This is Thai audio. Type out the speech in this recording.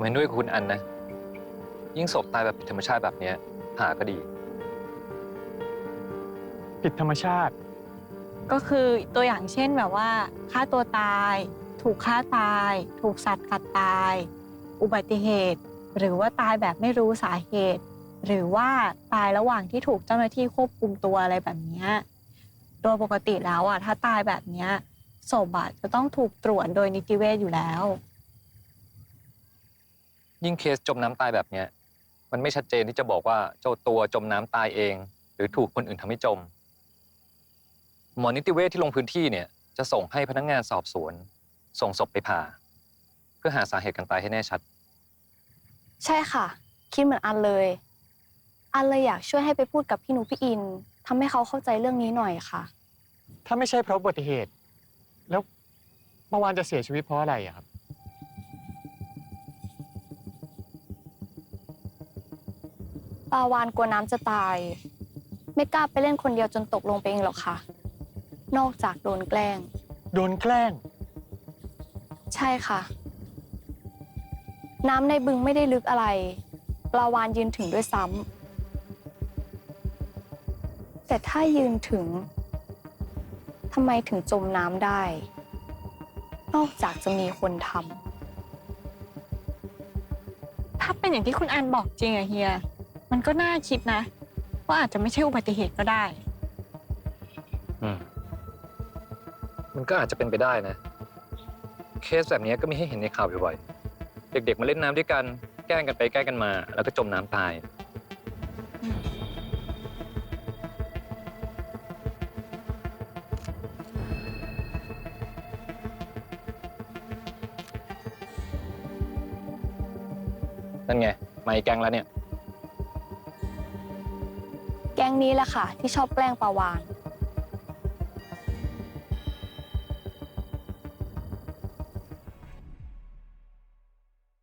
ผมเห็นด้วยกับคุณอันนะ ยิ่งศพตายแบบผิดธรรมชาติแบบเนี้ยหาก็ดี ผิดธรรมชาติ ก็คือตัวอย่างเช่นแบบว่าฆ่าตัวตาย ถูกฆ่าตาย ถูกสัตว์กัดตาย อุบัติเหตุ หรือว่าตายแบบไม่รู้สาเหตุ หรือว่าตายระหว่างที่ถูกเจ้าหน้าที่ควบคุมตัวอะไรแบบเนี้ยโดยปกติแล้วอะถ้าตายแบบเนี้ยศพอะจะต้องถูกตรวจโดยนิติเวชอยู่แล้ว ยิ่งเคสจมน้ำตายแบบเนี้ยมันไม่ชัดเจนที่จะบอกว่าเจ้าตัวจมน้ำตายเอง หรือถูกคนอื่นทำให้จม หมอนิติเวชที่ลงพื้นที่เนี่ยจะส่งให้พนักงานสอบสวน ส่งศพไปผ่า เพื่อหาสาเหตุการตายให้แน่ชัด ใช่ค่ะ คิดเหมือนอันเลย อันเลยอยากช่วยให้ไปพูดกับพี่หนูพี่อินทำให้เขาเข้าใจเรื่องนี้หน่อยค่ะ ถ้าไม่ใช่เพราะอุบัติเหตุ แล้วเมื่อวานจะเสียชีวิตเพราะอะไรอะครับ ปาวานกลัวน้ำจะตาย ไม่กล้าไปเล่นคนเดียวจนตกลงไปเองหรอกค่ะ นอกจากโดนแกล้ง โดนแกล้ง ใช่ค่ะ น้ำในบึงไม่ได้ลึกอะไร ปลาวานยืนถึงด้วยซ้ำแต่ถ้ายืนถึงทำไมถึงจมน้ำได้ นอกจากจะมีคนทถ้าเป็นอย่างที่คุณอันบอกจริงอะเฮีย มันก็น่าคิดนะ ว่าอาจจะไม่ใช่อุบัติเหตุก็ได้ มันก็อาจจะเป็นไปได้นะ เคสแบบนี้ก็มีให้เห็นในข่าวบ่อยๆ เด็กๆมาเล่นน้ำด้วยกัน แกล้งกันไปแกล้งกันมา แล้วก็จมน้ำตาย นั่นไง มาอีกแกงแล้วเนี่ย ก๊งนี้แหละค่ะ ที่ชอบแกล้งปลาวาน